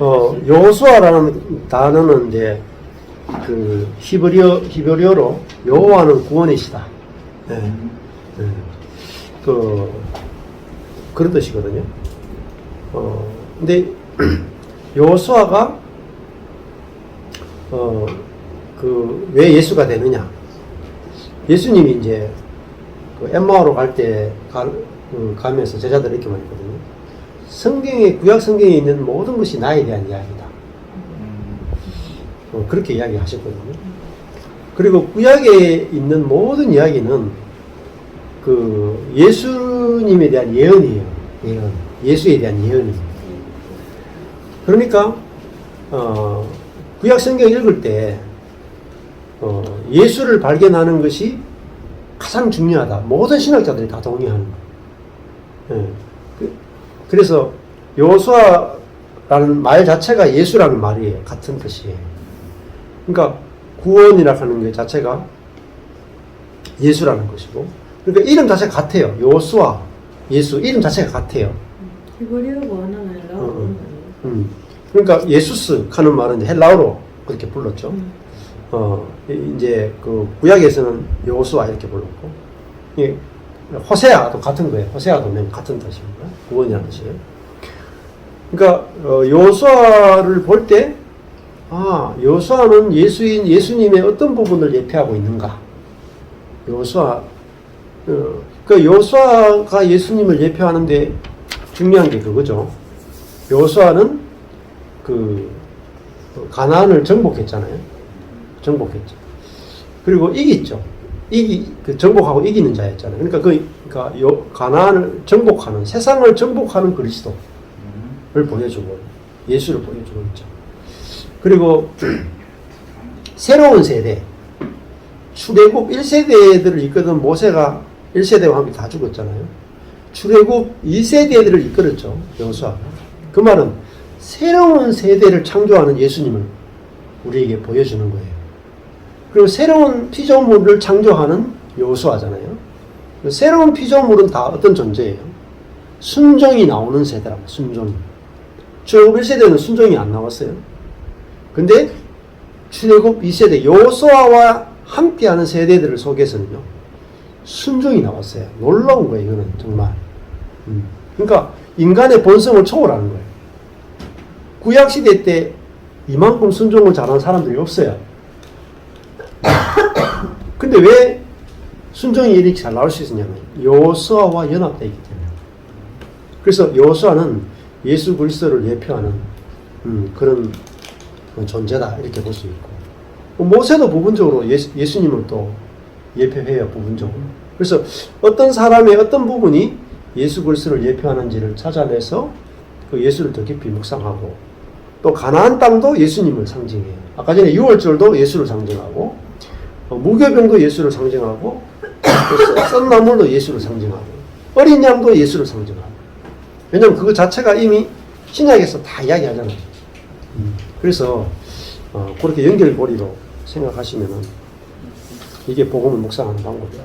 어, 요수아라는 단어는 이제 그 히브리어 히브리어로 여호와는 구원이시다. 예. 예. 그 그런 뜻이거든요. 어, 근데 요수아가 어, 그 왜 예수가 되느냐? 예수님이 이제 그 엠마오로 갈때 그 가면서 제자들 이렇게 말했거든요. 성경에 구약 성경에 있는 모든 것이 나에 대한 이야기다. 어, 그렇게 이야기하셨거든요. 그리고 구약에 있는 모든 이야기는 그 예수님에 대한 예언이에요. 예언. 예수에 대한 예언이에요. 그러니까 어, 구약 성경 읽을 때 어, 예수를 발견하는 것이 가장 중요하다. 모든 신학자들이 다 동의하는 거예요. 예. 그- 그래서 요수아라는 말 자체가 예수라는 말이에요. 같은 뜻이에요. 그러니까 구원이라 하는 것 자체가 예수라는 것이고, 그러니까 이름 자체가 같아요. 요수아, 예수 이름 자체가 같아요. 히브리어가 하나는 어, 라고 어. 음. 그러니까 예수스 하는 말은 헬라어로 그렇게 불렀죠. 어, 이- 이제 그 구약에서는 여호수아 이렇게 불렀고, 이 호세아도 같은 거예요. 호세아도 맨 같은 뜻입니다. 구원이라는 뜻이에요. 그러니까 어, 여호수아를 볼 때, 아 여호수아는 예수인 예수님의 어떤 부분을 예표하고 있는가? 어, 그 여호수아가 예수님을 예표하는데 중요한 게 그거죠. 여호수아는 그 가나안을 정복했잖아요. 정복했죠. 그리고 이겼죠. 이기 그 정복하고 이기는 자였잖아요. 그러니까 그 그러니까 요 가나안을 정복하는 세상을 정복하는 그리스도를 보여주고 예수를 보여주고 있죠. 그리고 새로운 세대 출애굽 1세대들을 이끄던 모세가 1세대와 함께 다 죽었잖아요. 출애굽 2세대들을 이끌었죠. 여호수아가. 그 말은 새로운 세대를 창조하는 예수님을 우리에게 보여주는 거예요. 그리고 새로운 피조물을 창조하는 요소하잖아요. 새로운 피조물은 다 어떤 존재예요? 순종이 나오는 세대라고, 순종이. 출애굽 1세대는 순종이 안 나왔어요. 근데 출애굽 2세대, 요소아와 함께하는 세대들을 속에서는요, 순종이 나왔어요. 놀라운 거예요, 이거는 정말. 음. 그러니까 인간의 본성을 초월하는 거예요. 구약 시대 때 이만큼 순종을 잘하는 사람들이 없어요. 근데 왜 순종이 이렇게 잘 나올 수 있었냐면 여호수아와 연합되어 있기 때문에. 그래서 여호수아는 예수 그리스도를 예표하는 음, 그런 존재다 이렇게 볼 수 있고 모세도 부분적으로 예수, 예수님을 또 예표해요 부분적으로. 그래서 어떤 사람의 어떤 부분이 예수 그리스도를 예표하는지를 찾아내서 그 예수를 더 깊이 묵상하고 또 가나안 땅도 예수님을 상징해요. 아까 전에 6월절도 예수를 상징하고 어, 무교병도 예수를 상징하고 또썬 나물도 예수를 상징하고 어린 양도 예수를 상징하고 왜냐하면 그거 자체가 이미 신약에서 다 이야기하잖아요. 음, 그래서 어, 그렇게 연결고리로 생각하시면은 이게 복음을 묵상하는 방법이야.